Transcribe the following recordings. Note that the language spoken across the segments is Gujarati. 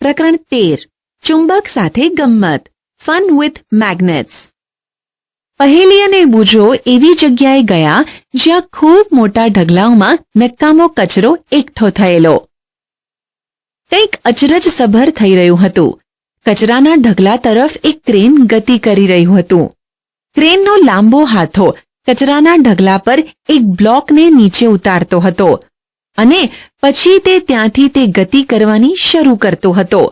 પ્રકરણ તેર. ચુંબક સાથે ગમ્મત. ફન વિથ મેગ્નેટ્સ પહેલી અને બુજો એવી જગ્યાએ ગયા જ્યાં ખૂબ મોટા ઢગલાઓમાં નકામો કચરો એકઠો થયેલો. કંઈક અચરજ સભર થઈ રહ્યું હતું. કચરાના ઢગલા તરફ એક ક્રેન ગતિ કરી રહ્યું હતું. ક્રેનનો લાંબો હાથો કચરાના ઢગલા પર એક બ્લોકને નીચે ઉતારતો હતો. અને પછી તે ત્યાંથી તે ગતિ કરવાની શરૂ કરતો હતો.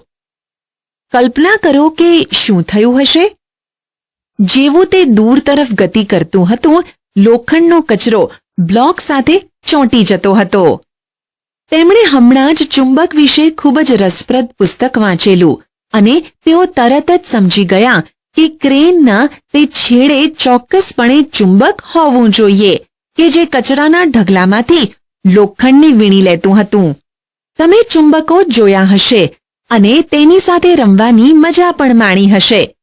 કલ્પના કરો કે શું થયું હશે? જેવું તે દૂર તરફ ગતિ કરતું હતું, લોખંડનો કચરો બ્લોક સાથે ચોંટી જતો હતો. તેમણે હમણાં જ ચુંબક વિશે ખૂબ જ રસપ્રદ પુસ્તક વાંચેલું અને તેઓ તરત જ સમજી ગયા કે ક્રેનના તે છેડે ચોક્કસપણે ચુંબક હોવું જોઈએ કે જે કચરાના ઢગલામાંથી લોખંડને વીણી લેતું હતું. તમે ચુંબકો જોયા હશે અને તેની સાથે રમવાની મજા પણ માણી હશે.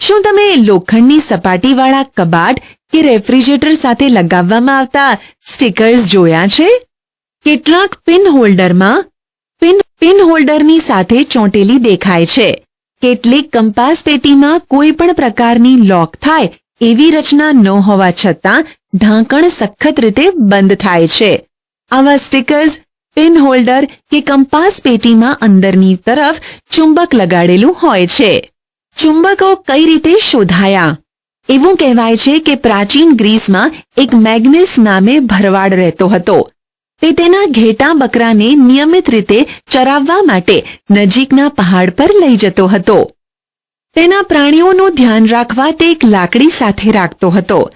શું તમે લોખંડની સપાટીવાળા કબાટ કે રેફ્રિજરેટર સાથે લગાવવામાં આવતા સ્ટીકર્સ જોયા છે? કેટલાક પિન હોલ્ડરમાં પિન પિન હોલ્ડરની સાથે ચોંટેલી દેખાય છે. કેટલીક કંપાસ પેટીમાં કોઈ પણ પ્રકારની લોક થાય એવી રચના ન હોવા છતાં ઢાંકણ સખત રીતે બંધ થાય છે. આવા સ્ટીકર્સ પિન હોલ્ડર કે કંપાસ પેટીમાં અંદરની તરફ ચુંબક લગાડેલું હોય છે. ચુંબકો કઈ રીતે શોધાયા? એવું કહેવાય છે કે પ્રાચીન ગ્રીસમાં એક મેગ્નેસ નામે ભરવાડ રહેતો હતો. તે તેના ઘેટા બકરાને નિયમિત રીતે ચરાવવા માટે નજીકના પહાડ પર લઈ જતો હતો. તેના પ્રાણીઓનું ધ્યાન રાખવા તે એક લાકડી સાથે રાખતો હતો.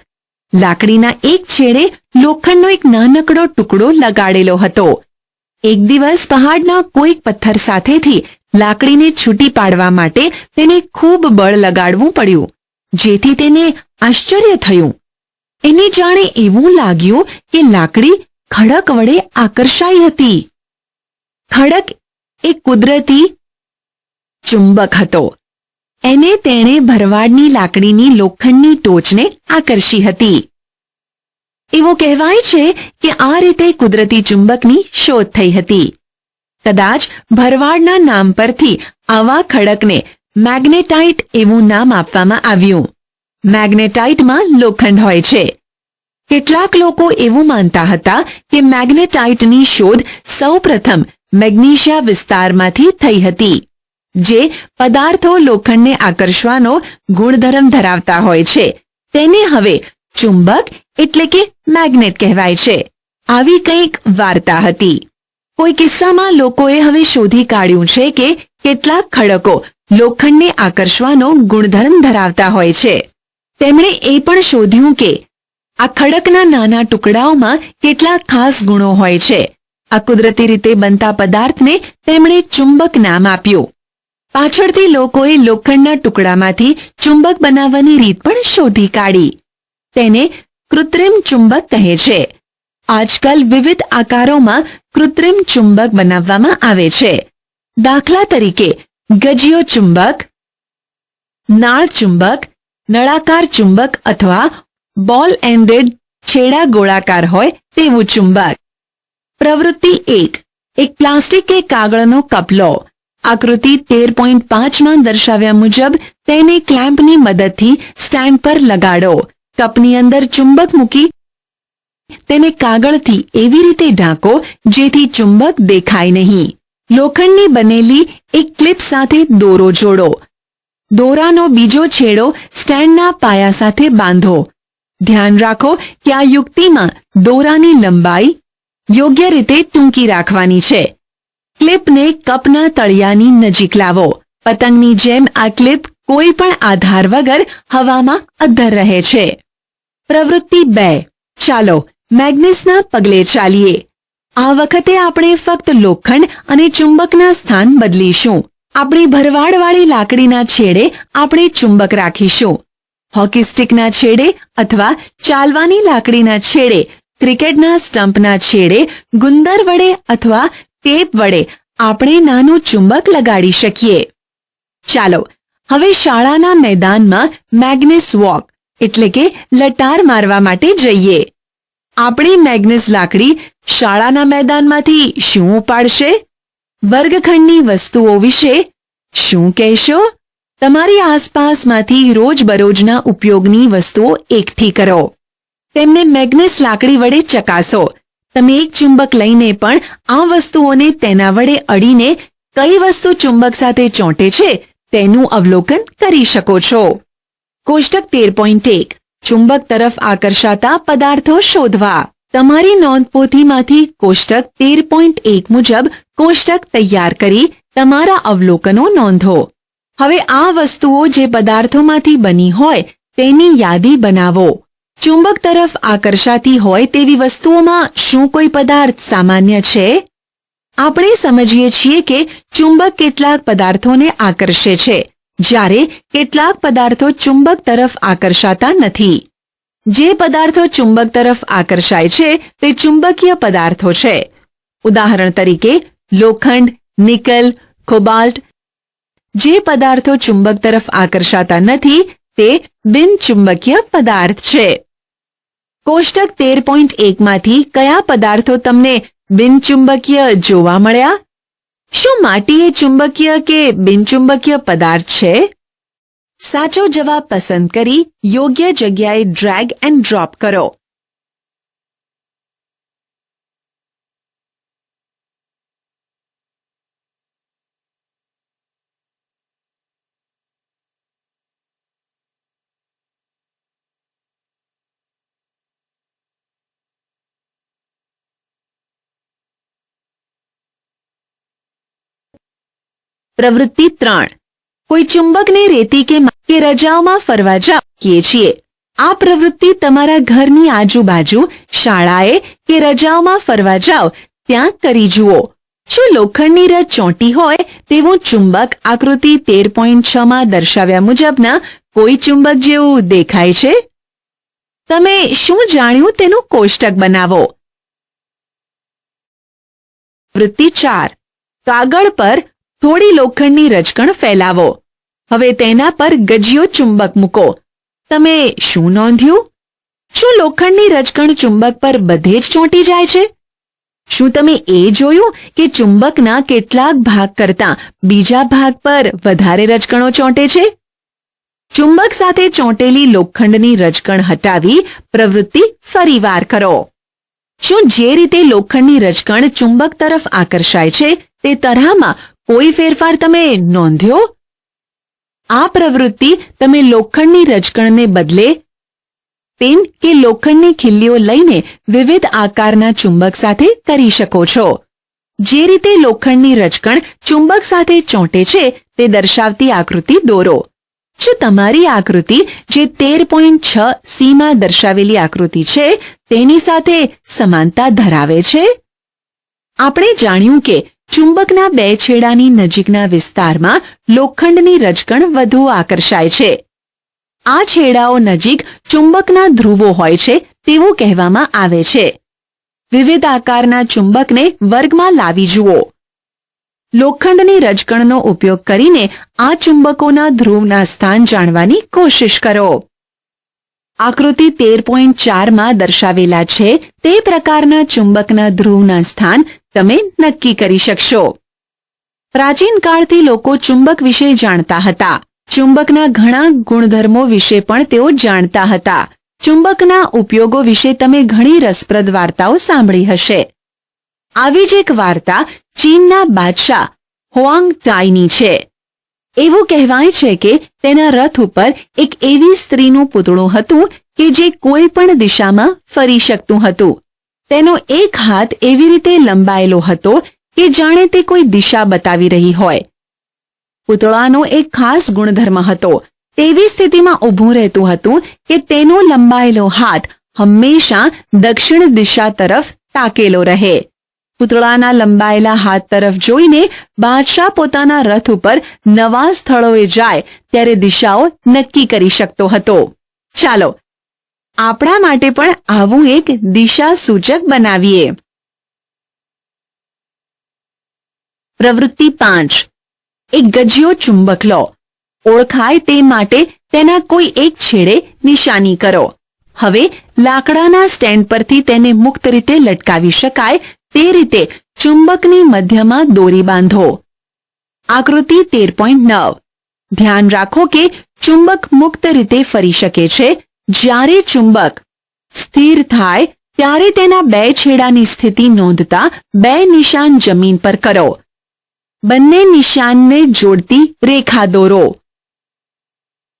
લાકડીના એક છેડે લોખંડનો એક નાનકડો ટુકડો લગાડેલો હતો. એક દિવસ પહાડના કોઈક પથ્થર સાથેથી લાકડીને છૂટી પાડવા માટે તેને ખૂબ બળ લગાડવું પડ્યું, જેથી તેને આશ્ચર્ય થયું. એને જાણે એવું લાગ્યું કે લાકડી ખડક વડે આકર્ષાઈ હતી. ખડક એ કુદરતી ચુંબક હતો. એને તેણે ભરવાડની લાકડીની લોખંડની ટોચને આકર્ષી હતી. એવું કહેવાય છે કે આ રીતે કુદરતી ચુંબકની શોધ થઈ હતી. કદાચ ભરવાડના નામ પરથી આવા ખડકને મેગ્નેટાઇટ એવું નામ આપવામાં આવ્યું. મેગ્નેટાઇટમાં લોખંડ હોય છે. કેટલાક લોકો એવું માનતા હતા કે મેગ્નેટાઇટની શોધ સૌપ્રથમ મેગ્નેશિયા વિસ્તારમાંથી થઈ હતી, જે પદાર્થો લોખંડને આકર્ષવાનો ગુણધર્મ ધરાવતા હોય છે. તેને હવે ચુંબક એટલે કે મેગ્નેટ કહેવાય છે. આવી કંઈક વાર્તા હતી. કોઈ કિસ્સામાં લોકોએ હવે શોધી કાઢ્યું છે કે કેટલાક ખડકો લોખંડને આકર્ષવાનો ગુણધર્મ ધરાવતા હોય છે. તેમણે એ પણ શોધ્યું કે આ ખડકના નાના ટુકડાઓમાં કેટલાક ખાસ ગુણો હોય છે. આ કુદરતી રીતે બનતા પદાર્થને તેમણે ચુંબક નામ આપ્યું. પાછળથી લોકોએ લોખંડના ટુકડામાંથી ચુંબક બનાવવાની રીત પણ શોધી કાઢી. તેને કૃત્રિમ ચુંબક કહે છે. આજકાલ વિવિધ આકારોમાં કૃત્રિમ ચુંબક બનાવવામાં આવે છે. દાખલા તરીકે, ગજિયો ચુંબક, નાળ ચુંબક, નળાકાર ચુંબક અથવા બોલ એન્ડેડ છેડા ગોળાકાર હોય તેવું ચુંબક. પ્રવૃત્તિ એક એક પ્લાસ્ટિક કે કાગળનો કપ લો આકૃતિ તેર પોઈન્ટ પાંચમાં દર્શાવ્યા મુજબ તેને ક્લેમ્પની મદદથી સ્ટેન્ડ પર લગાડો. કપની અંદર ચુંબક મૂકી તેને કાગળથી એવી રીતે ઢાંકો જેથી ચુંબક દેખાય નહીં. લોખંડની બનેલી એક ક્લિપ સાથે દોરો જોડો. દોરાનો બીજો છેડો સ્ટેન્ડના પાયા સાથે બાંધો. ધ્યાન રાખો કે આ યુક્તિમાં દોરાની લંબાઈ યોગ્ય રીતે ટૂંકી રાખવાની છે. ક્લિપને કપના તળિયાની નજીક લાવો. પતંગની જેમ આ ક્લિપ કોઈ પણ આધાર વગર હવામાં અદ્ધર રહે છે. પ્રવૃત્તિ બે. ચાલો, મેગ્નેસના પગલે ચાલીએ. આ વખતે આપણે ફક્ત લોખંડ અને ચુંબકના સ્થાન બદલીશું. આપણી ભરવાડવાળી લાકડીના છેડે આપણે ચુંબક રાખીશું. હોકી સ્ટિકના છેડે અથવા ચાલવાની લાકડીના છેડે, ક્રિકેટના સ્ટમ્પના છેડે, ગુંદર વડે અથવા ટેપ વડે આપણે નાનું ચુંબક લગાડી શકીએ. ચાલો હવે શાળાના મેદાનમાં મેગ્નેસ વોક, એટલે કે લટાર મારવા માટે જઈએ. આપણી મેગ્નેસ લાકડી શાળાના મેદાનમાંથી શું ઉપાડશે? વર્ગખંડની વસ્તુઓ વિશે શું કહેશો? તમારી આસપાસમાંથી રોજબરોજના ઉપયોગની વસ્તુઓ એકઠી કરો. તેમને મેગ્નેસ લાકડી વડે ચકાસો. તમે એક ચુંબક લઈને પણ આ વસ્તુઓને તેના વડે અડીને કઈ વસ્તુ ચુંબક સાથે ચોંટે છે? તેનું અવલોકન કરી શકો છો. કોષ્ટક તેર પોઈન્ટ એક. ચુંબક તરફ આકર્ષાતા પદાર્થો શોધવા. તમારી નોંધપોથીમાંથી કોષ્ટક તેર પોઈન્ટ એક મુજબ કોષ્ટક તૈયાર કરી તમારા અવલોકનો નોંધો. હવે આ વસ્તુઓ જે પદાર્થોમાંથી બની હોય તેની યાદી બનાવો. ચુંબક તરફ આકર્ષાતી હોય તેવી વસ્તુઓમાં શું કોઈ પદાર્થ સામાન્ય છે? આપણે સમજીએ છીએ કે ચુંબક કેટલાક પદાર્થોને આકર્ષે છે, જ્યારે કેટલાક પદાર્થો ચુંબક તરફ આકર્ષાતા નથી. જે પદાર્થો ચુંબક તરફ આકર્ષાય છે, તે ચુંબકીય પદાર્થો છે. ઉદાહરણ તરીકે, લોખંડ, નિકલ, કોબાલ્ટ. જે પદાર્થો ચુંબક તરફ આકર્ષાતા નથી, તે બિનચુંબકીય પદાર્થ છે. કોષ્ટક તેર પોઈન્ટ એકમાંથી કયા પદાર્થો તમને બિનચુંબકીય જોવા મળ્યા? શું માટી એ ચુંબકીય કે બિનચુંબકીય પદાર્થ છે? સાચો જવાબ પસંદ કરી યોગ્ય જગ્યાએ ડ્રેગ એન્ડ ડ્રોપ કરો. પ્રવૃત્તિ ત્રણ. કોઈ ચુંબકને રેતી કે રજાઓમાં ફરવા જાઈએ છીએ. આ પ્રવૃત્તિ તમારા ઘરની આજુબાજુ, શાળાએ કે રજાઓમાં ફરવા જાઓ, ત્યાં કરી જુઓ. જો લોખંડની રજ ચોંટી હોય, તેવું ચુંબક આકૃતિ તેર પોઈન્ટમાં દર્શાવ્યા મુજબના કોઈ ચુંબક જેવું દેખાય છે? તમે શું જાણ્યું તેનું કોષ્ટક બનાવો? વૃત્તિ ચાર. કાગળ પર થોડી લોખંડની રજકણ ફેલાવો. હવે તેના પર ગજિયો ચુંબક મૂકો. તમે શું નોંધ્યું? શું લોખંડની રજકણ ચુંબક પર બધે જ ચોંટી જાય છે? શું તમે એ જોયું કે ચુંબકના કેટલાક ભાગ કરતાં બીજા ભાગ પર વધારે રજકણો ચોંટે છે? ચુંબક સાથે ચોંટેલી લોખંડની રજકણ હટાવી પ્રવૃત્તિ ફરીવાર કરો. શું જે રીતે લોખંડની રજકણ ચુંબક તરફ આકર્ષાય છે તે તરહમાં કોઈ ફેરફાર તમે નોંધ્યો? આ પ્રવૃત્તિ તમે લોખંડની રજકણને બદલે પેન કે લોખંડની ખીલ્લીઓ લઈને વિવિધ આકારના ચુંબક સાથે કરી શકો છો. જે રીતે લોખંડની રજકણ ચુંબક સાથે ચોંટે છે, તે દર્શાવતી આકૃતિ દોરો. જો તમારી આકૃતિ જે તેર પોઈન્ટ છ સીમાં દર્શાવેલી આકૃતિ છે, તેની સાથે સમાનતા ધરાવે છે? આપણે જાણ્યું કે ચુંબકના બે છેડાની નજીકના વિસ્તારમાં લોખંડની રજકણ વધુ આકર્ષાય છે. આ છેડાઓ નજીક ચુંબકના ધ્રુવો હોય છે તેવું કહેવામાં આવે છે. વિવિધ આકારના ચુંબકને વર્ગમાં લાવી જુઓ. લોખંડની રજકણનો ઉપયોગ કરીને આ ચુંબકોના ધ્રુવના સ્થાન જાણવાની કોશિશ કરો. આકૃતિ તેર પોઈન્ટ ચારમાં દર્શાવેલા છે તે પ્રકારના ચુંબકના ધ્રુવના સ્થાન તમે નક્કી કરી શકશો. પ્રાચીન કાળથી લોકો ચુંબક વિશે જાણતા હતા. ચુંબકના ઘણા ગુણધર્મો વિશે પણ તેઓ જાણતા હતા. ચુંબકના ઉપયોગો વિશે તમે ઘણી રસપ્રદ વાર્તાઓ સાંભળી હશે. આવી જ એક વાર્તા ચીનના બાદશાહ હોઆંગ ટાઈની છે. એવું કહેવાય છે કે તેના રથ ઉપર એક એવી સ્ત્રીનું પૂતળું હતું કે જે કોઈ પણ દિશામાં ફરી શકતું હતું. તેનો એક હાથ એવી રીતે લંબાયેલો હતો કે જાણે તે કોઈ દિશા બતાવી રહી હોય. પૂતળાનો એક ખાસ ગુણધર્મ હતો. તેવી સ્થિતિમાં ઊભું રહેતું હતું કે તેનો લંબાયેલો હાથ હંમેશા દક્ષિણ દિશા તરફ તાકેલો રહે. પૂતળાના લંબાયેલા હાથ તરફ જોઈને બાદશાહ પોતાના રથ ઉપર નવા સ્થળોએ જાય ત્યારે દિશાઓ નક્કી કરી શકતો હતો. ચાલો આપણા માટે પણ આવું એક દિશા સૂચક બનાવીએ. પ્રવૃત્તિ પાંચ. એક ગજિયો ચુંબક લો. ઓળખાય તે માટે તેના કોઈ એક છેડે નિશાની કરો. હવે લાકડાના સ્ટેન્ડ પરથી તેને મુક્ત રીતે લટકાવી શકાય તે રીતે ચુંબકની મધ્યમાં દોરી બાંધો. આકૃતિ તેર પોઈન્ટ નવ. ધ્યાન રાખો કે ચુંબક મુક્ત રીતે ફરી શકે છે જ્યારે ચુંબક સ્થિર થાય, ત્યારે તેના બે છેડાની સ્થિતિ નોંધતા બે નિશાન જમીન પર કરો. બંને નિશાનને જોડતી રેખા દોરો.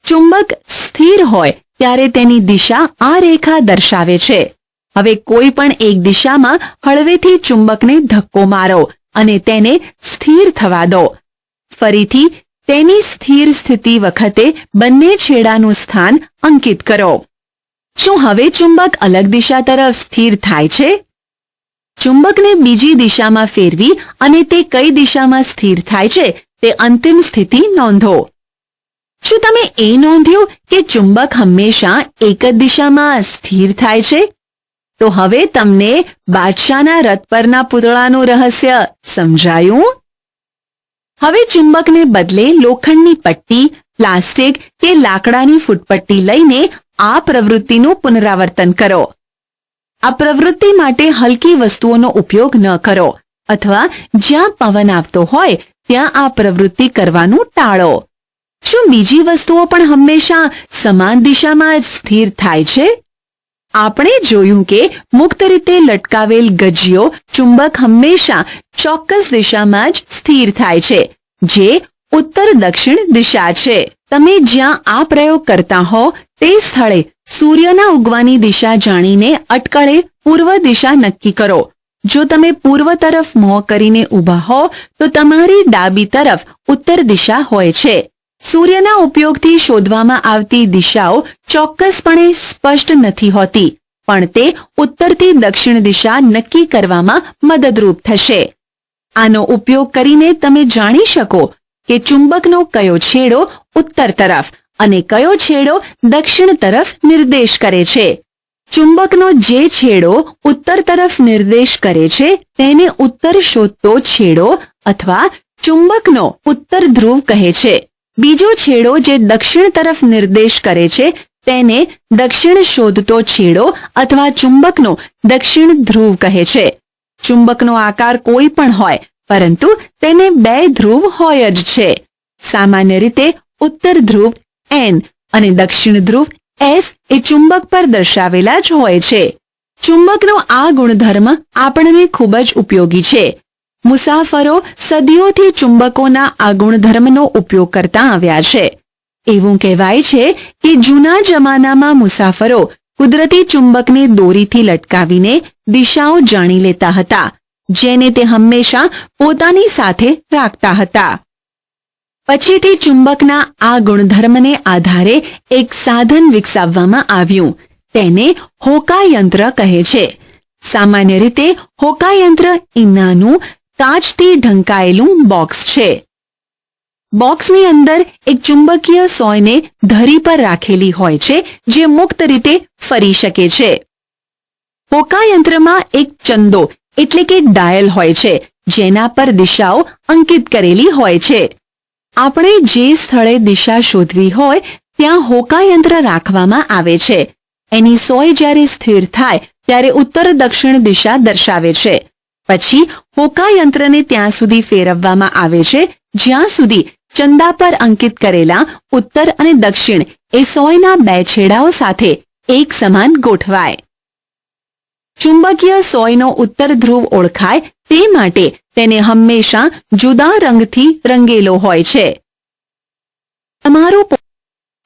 ચુંબક સ્થિર હોય, ત્યારે તેની દિશા આ રેખા દર્શાવે છે. હવે કોઈ પણ એક દિશામાં હળવેથી ચુંબકને ધક્કો મારો અને તેને સ્થિર થવા દો. ફરીથી, તેની સ્થિર સ્થિતિ વખતે બંને છેડાનું સ્થાન અંકિત કરો. શું હવે ચુંબક અલગ દિશા તરફ સ્થિર થાય છે? ચુંબકને બીજી દિશામાં ફેરવી અને તે કઈ દિશામાં સ્થિર થાય છે તે અંતિમ સ્થિતિ નોંધો. શું તમે એ નોંધ્યું કે ચુંબક હંમેશા એક જ દિશામાં સ્થિર થાય છે? તો હવે તમને બાદશાહના રથ પરના પૂતળાનું રહસ્ય સમજાયું? હવે ચુંબકને બદલે લોખંડની પટ્ટી પ્લાસ્ટિક કે લાકડાની ફૂટપટ્ટી લઈને આ પ્રવૃત્તિનું પુનરાવર્તન કરો. આ પ્રવૃત્તિ માટે હલકી વસ્તુઓનો ઉપયોગ ન કરો અથવા જ્યાં પવન આવતો હોય ત્યાં આ પ્રવૃત્તિ કરવાનું ટાળો. શું બીજી વસ્તુઓ પણ હંમેશા સમાન દિશામાં જ સ્થિર થાય છે? આપણે જોયું કે મુક્ત રીતે લટકાવેલ ગજીઓ ચુંબક હંમેશા ચોક્કસ દિશામાં જ સ્થિર થાય છે, જે ઉત્તર દક્ષિણ દિશા છે. તમે જ્યાં આ પ્રયોગ કરતા હો, તે સ્થળે સૂર્યના ઉગવાની દિશા જાણીને અટકળે પૂર્વ દિશા નક્કી કરો. જો તમે પૂર્વ તરફ મોં કરીને ઊભા હો, તો તમારી ડાબી તરફ ઉત્તર દિશા હોય છે. સૂર્યના ઉપયોગથી શોધવામાં આવતી દિશાઓ ચોક્કસપણે સ્પષ્ટ નથી હોતી, પણ તે ઉત્તરથી દક્ષિણ દિશા નક્કી કરવામાં મદદરૂપ થશે. આનો ઉપયોગ કરીને તમે જાણી શકો કે ચુંબકનો કયો છેડો ઉત્તર તરફ અને કયો છેડો દક્ષિણ તરફ નિર્દેશ કરે છે? ચુંબકનો જે છેડો ઉત્તર તરફ નિર્દેશ કરે છે, તેને ઉત્તર શોધતો છેડો અથવા ચુંબકનો ઉત્તર ધ્રુવ કહે છે. બીજો છેડો જે દક્ષિણ તરફ નિર્દેશ કરે છે, તેને દક્ષિણ શોધતો છેડો અથવા ચુંબકનો દક્ષિણ ધ્રુવ કહે છે. ચુંબકનો આકાર કોઈ પણ હોય પરંતુ તેને બે ધ્રુવ હોય જ છે. સામાન્ય રીતે ઉત્તર ધ્રુવ એન અને દક્ષિણ ધ્રુવ એસ એ ચુંબક પર દર્શાવેલા જ હોય છે. ચુંબકનો આ ગુણધર્મ આપણને ખૂબ જ ઉપયોગી છે. મુસાફરો સદીઓથી ચુંબકોના આ ગુણધર્મનો ઉપયોગ કરતા આવ્યા છે. એવું કહેવાય છે કે જૂના જમાનામાં મુસાફરો કુદરતી ચુંબકને દોરીથી લટકાવીને દિશાઓ જાણી લેતા હતા. જેને તે હંમેશા પોતાની સાથે રાખતા હતા. પછીથી ચુંબકના આ ગુણધર્મને આધારે એક સાધન વિકસાવવામાં આવ્યું. તેને હોકાયંત્ર કહે છે. સામાન્ય રીતે હોકાયંત્ર એ નાનું કાચથી ઢંકાયેલું બોક્સ છે. બોક્સની અંદર એક ચુંબકીય સોયને ધરી પર રાખેલી હોય છે, જે મુક્ત રીતે ફરી શકે છે. હોકાયંત્રમાં એક ચંદો એટલે કે ડાયલ હોય છે, જેના પર દિશાઓ અંકિત કરેલી હોય છે. આપણે જે સ્થળે દિશા શોધવી હોય, ત્યાં હોકાયંત્ર રાખવામાં આવે છે. એની સોય જ્યારે સ્થિર થાય, ત્યારે ઉત્તર દક્ષિણ દિશા દર્શાવે છે. પછી હોકાયંત્રને ત્યાં સુધી ફેરવવામાં આવે છે, જ્યાં સુધી ચંદા પર અંકિત કરેલા ઉત્તર અને દક્ષિણ એ સોયના બે છેડાઓ સાથે એક સમાન ગોઠવાય. ચુંબકીય સોયનો ઉત્તર ધ્રુવ ઓળખાય તે માટે તેને હંમેશા જુદા રંગથી રંગેલો હોય છે. તમારું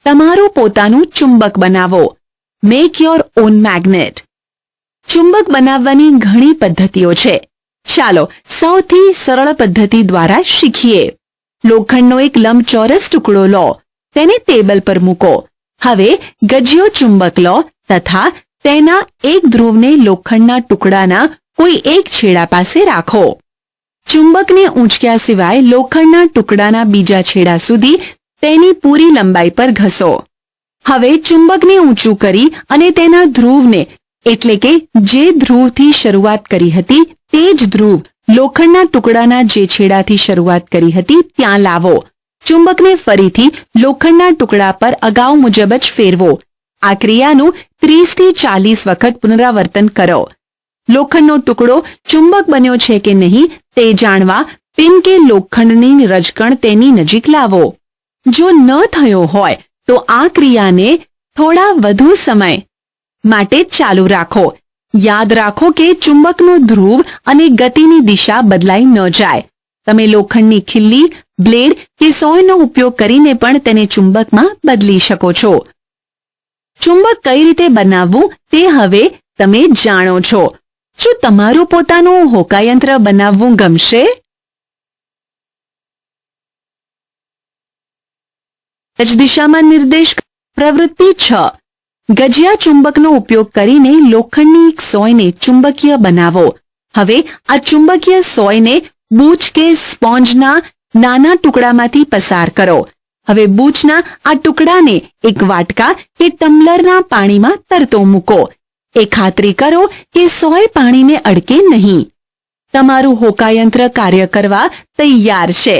તમારું પોતાનું ચુંબક બનાવો. મેક યોર ઓન મેગ્નેટ ચુંબક બનાવવાની ઘણી પદ્ધતિઓ છે. ચાલો સૌથી સરળ પદ્ધતિ દ્વારા શીખીએ. લોખંડનો એક લંબચોરસ ટુકડો લો. તેને ટેબલ પર મૂકો. હવે ગજિયો ચુંબક લો તથા તેના એક ધ્રુવને લોખંડના ટુકડાના કોઈ એક છેડા પાસે રાખો. ચુંબકને ઊંચક્યા સિવાય લોખંડના ટુકડાના બીજા છેડા સુધી તેની પૂરી લંબાઈ પર ઘસો. હવે ચુંબકને ઊંચું કરી અને તેના ધ્રુવને, એટલે કે જે ધ્રુવથી શરૂઆત કરી હતી, તે જ ધ્રુવ લોખંડના ટુકડાના જે છેડાથી શરૂઆત કરી હતી, ત્યાં લાવો. ચુંબકને ફરીથી લોખંડના ટુકડા પર અગાઉ મુજબ જ ફેરવો. આ ક્રિયાનું ત્રીસથી ચાલીસ વખત પુનરાવર્તન કરો. લોખંડનો ટુકડો ચુંબક બન્યો છે કે નહીં તે જાણવા પિન કે લોખંડની રજકણ તેની નજીક લાવો. જો ન થયો હોય તો આ ક્રિયાને થોડા વધુ સમય માટે ચાલુ રાખો. યાદ રાખો કે ચુંબકનું ધ્રુવ અને ગતિની દિશા બદલાઈ ન જાય. તમે લોખંડની ખીલ્લી, બ્લેડ કે સોયનો ઉપયોગ કરીને પણ તેને ચુંબકમાં બદલી શકો છો. ચુંબક કઈ રીતે બનાવવું તે હવે તમે જાણો છો. શું તમારું પોતાનું હોકાયંત્ર બનાવવું ગમશે? જ દિશામાં નિર્દેશ પ્રવૃત્તિ છ. ગજિયા ચુંબકનો ઉપયોગ કરીને લોખંડની એક સોયને ચુંબકીય બનાવો. હવે આ ચુંબકીય સોયને બૂચ કે સ્પોન્જના નાના ટુકડામાંથી પસાર કરો. હવે બૂચના આ ટુકડાને એક વાટકા કે ટમ્બલરના પાણીમાં તરતો મૂકો. એ ખાતરી કરો કે સોય પાણીને અડકે નહીં. તમારું હોકાયંત્ર કાર્ય કરવા તૈયાર છે.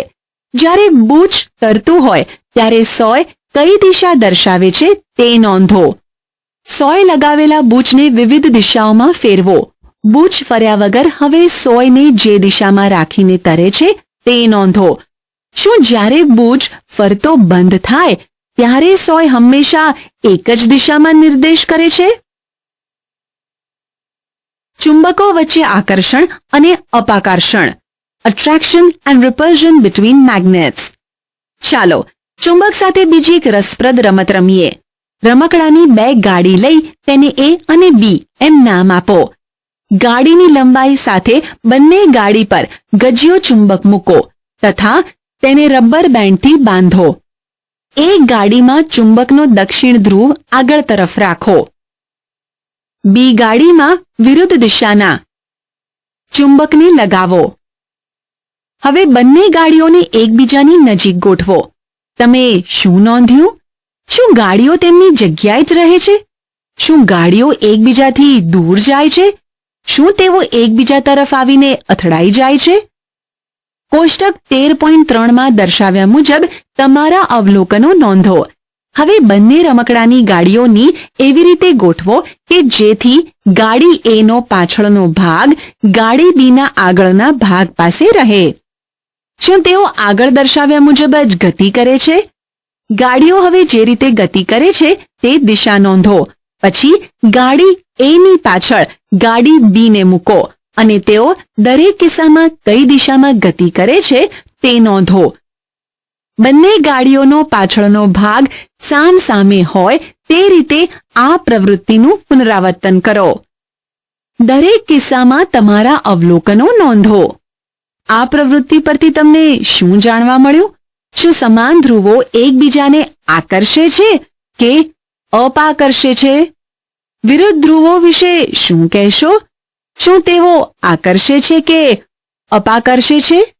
જ્યારે બૂચ તરતું હોય, ત્યારે સોય કઈ દિશા દર્શાવે છે તે નોંધો. સોય લગાવેલા બૂચને વિવિધ દિશાઓમાં ફેરવો. બૂચ ફર્યા વગર હવે સોયને જે દિશામાં રાખીને તરે છે તે નોંધો. શું જ્યારે બૂચ ફરતો બંધ થાય, ત્યારે સોય હંમેશા એક જ દિશામાં નિર્દેશ કરે છે? ચુંબકો વચ્ચે આકર્ષણ અને અપાકર્ષણ attraction and repulsion between magnets ચાલો, ચુંબક સાથે બીજી એક રસપ્રદ રમત રમીએ. રમકડાની બે ગાડી લઈ તેને એ અને બી એમ નામ આપો. ગાડીની લંબાઈ સાથે બંને ગાડી પર ગજિયો ચુંબક મૂકો તથા તેને રબર બેન્ડથી બાંધો. એક ગાડીમાં ચુંબકનો દક્ષિણ ધ્રુવ આગળ તરફ રાખો. બી ગાડીમાં વિરુદ્ધ દિશાના ચુંબકને લગાવો. હવે બંને ગાડીઓને એકબીજાની નજીક ગોઠવો. તમે શું નોંધ્યું? શું ગાડીઓ તેમની જગ્યાએ જ રહે છે? શું ગાડીઓ એકબીજાથી દૂર જાય છે? શું તેઓ એકબીજા તરફ આવીને અથડાઈ જાય છે? કોષ્ટક તેર પોઈન્ટ ત્રણમાં દર્શાવ્યા મુજબ તમારા અવલોકનો નોંધો. હવે બંને રમકડાની ગાડીઓની એવી રીતે ગોઠવો કે જેથી ગાડી એનો પાછળનો ભાગ ગાડી બીના આગળના ભાગ પાસે રહે. શું તેઓ આગળ દર્શાવ્યા મુજબ જ ગતિ કરે છે? ગાડીઓ હવે જે રીતે ગતિ કરે છે તે દિશા નોંધો. પછી ગાડી એની પાછળ ગાડી બીને મૂકો. અને તેઓ દરેક કિસ્સામાં કઈ દિશામાં ગતિ કરે છે તે નોંધો. બંને ગાડીઓનો પાછળનો ભાગ સામ સામે હોય તે રીતે આ પ્રવૃત્તિનું પુનરાવર્તન કરો. દરેક કિસ્સામાં તમારા અવલોકનો નોંધો. આ પ્રવૃત્તિ પરથી તમને શું જાણવા મળ્યું? શું સમાન ધ્રુવો એકબીજાને આકર્ષે છે કે અપાકર્ષે છે? વિરુદ્ધ ધ્રુવો વિશે શું કહેશો? શું તેઓ આકર્ષે છે કે અપાકર્ષે છે?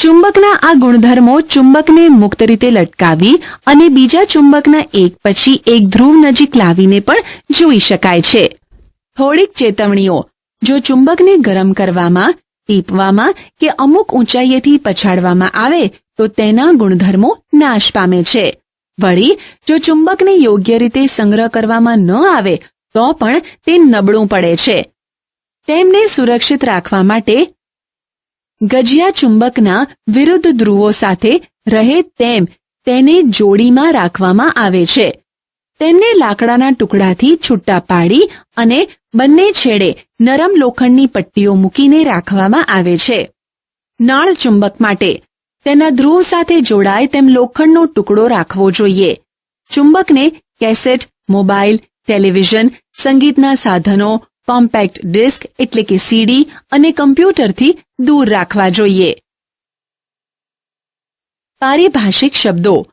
ચુંબકના આ ગુણધર્મો ચુંબકને મુક્ત રીતે લટકાવી અને બીજા ચુંબકના એક પછી એક ધ્રુવ નજીક લાવીને પણ જોઈ શકાય છે. થોડીક ચેતવણીઓ. જો ચુંબકને ગરમ કરવામાં, ટીપવામાં કે અમુક ઊંચાઈએથી પછાડવામાં આવે, તો તેના ગુણધર્મો નાશ પામે છે. વળી, જો ચુંબકને યોગ્ય રીતે સંગ્રહ કરવામાં ન આવે, તો પણ તે નબળું પડે છે. તેમને સુરક્ષિત રાખવા માટે ગજિયા ચુંબકના વિરુદ્ધ ધ્રુવો સાથે રહે તેમ તેને જોડીમાં રાખવામાં આવે છે. તેમને લાકડાના ટુકડાથી છૂટા પાડી અને બંને છેડે નરમ લોખંડની પટ્ટીઓ મૂકીને રાખવામાં આવે છે. નાળ ચુંબક માટે તેના ધ્રુવ સાથે જોડાય તેમ લોખંડનો ટુકડો રાખવો જોઈએ. ચુંબકને કેસેટ, મોબાઈલ, ટેલિવિઝન, સંગીતના સાધનો કોમ્પેક્ટ ડિસ્ક એટલે કે સીડી અને કમ્પ્યુટરથી દૂર રાખવા જોઈએ. પારિભાષિક શબ્દો.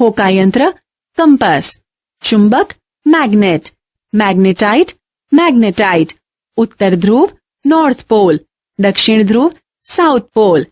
હોકાયંત્ર, કંપાસ. ચુંબક, મેગ્નેટ. Magnetite magnetite. ઉત્તર ધ્રુવ, નોર્થ પોલ. દક્ષિણ ધ્રુવ, સાઉથ પોલ.